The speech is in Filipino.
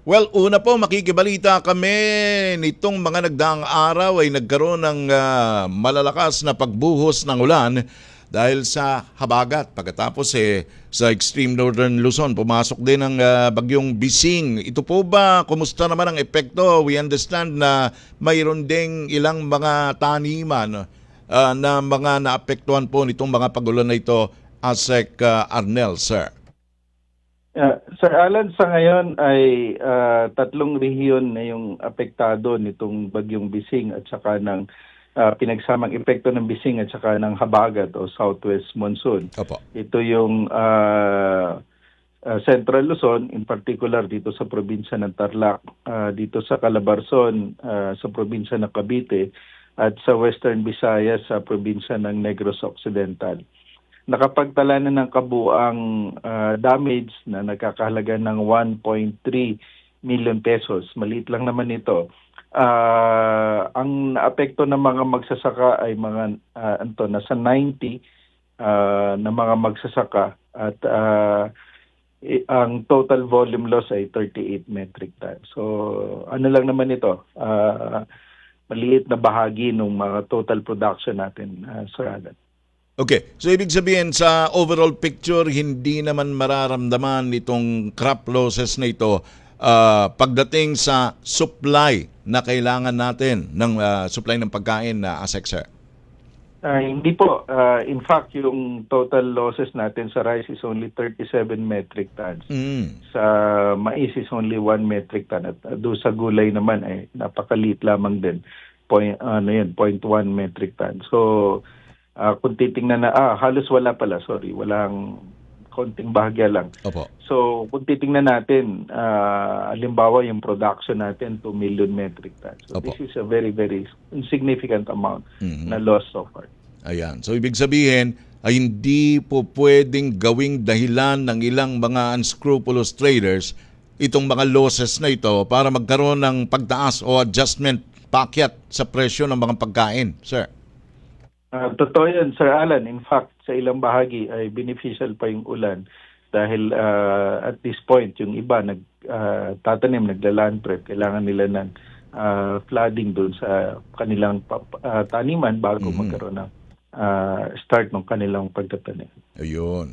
Well, una po makikibalita kami nitong mga nagdaang araw ay nagkaroon ng ah, malalakas na pagbuhos ng ulan dahil sa habagat. Pagkatapos eh, sa extreme northern Luzon, pumasok din ang ah, bagyong Bising. Ito po ba, kumusta naman ang epekto? We understand na mayroon ding ilang mga taniman ah, na mga naapektuhan po nitong mga pagulan na ito, Asek ah, Arnel, sir. Uh, Sir Alan, sa ngayon ay ah, tatlong rehiyon na yung apektado nitong bagyong Bising at saka ng ah, pinagsamang epekto ng Bising at saka ng Habagat o Southwest Monsoon. Opo. Ito yung ah, ah, Central Luzon, in particular dito sa probinsya ng Tarlac, ah, dito sa Calabarzon, ah, sa probinsya ng Cavite, at sa Western Visayas sa probinsya ng Negros Occidental nakapagtala na ng kabuang ah, damage na nagkakahalaga ng 1.3 million pesos. Maliit lang naman ito. Ah, ang naapekto ng mga magsasaka ay mga ah, anto nasa 90 ah, na mga magsasaka at i- ang total volume loss ay 38 metric tons. So ano lang naman ito? Ah, maliit na bahagi ng mga total production natin, ah, Sir Alan. Okay, so ibig sabihin sa overall picture, hindi naman mararamdaman itong crop losses na ito ah, pagdating sa supply na kailangan natin ng ah, supply ng pagkain na ASEC, sir. Ah, hindi po. Ah, in fact, yung total losses natin sa rice is only 37 metric tons. Mm. Sa mais is only 1 metric ton. At uh, doon sa gulay naman ay napakaliit lamang din. Point, ano yun, 0.1 metric ton. So, ah, kung titingnan na, ah, halos wala pala, sorry, walang konting bahagya lang. Opo. So, kung titingnan natin, ah, halimbawa yung production natin, 2 million metric tons. So, Opo. this is a very, very insignificant amount Mhm. na loss so far. Ayan. So ibig sabihin ay hindi po pwedeng gawing dahilan ng ilang mga unscrupulous traders itong mga losses na ito para magkaroon ng pagtaas o adjustment pakyat sa presyo ng mga pagkain, sir. Ah, totoo yan, Sir Alan. In fact, sa ilang bahagi ay beneficial pa yung ulan dahil ah, at this point, yung iba nag ah, tatanim, nagla-land prep, kailangan nila ng ah, flooding doon sa kanilang ah, taniman bago Mhm. magkaroon ng ah, start ng kanilang pagtatanim. Ayun.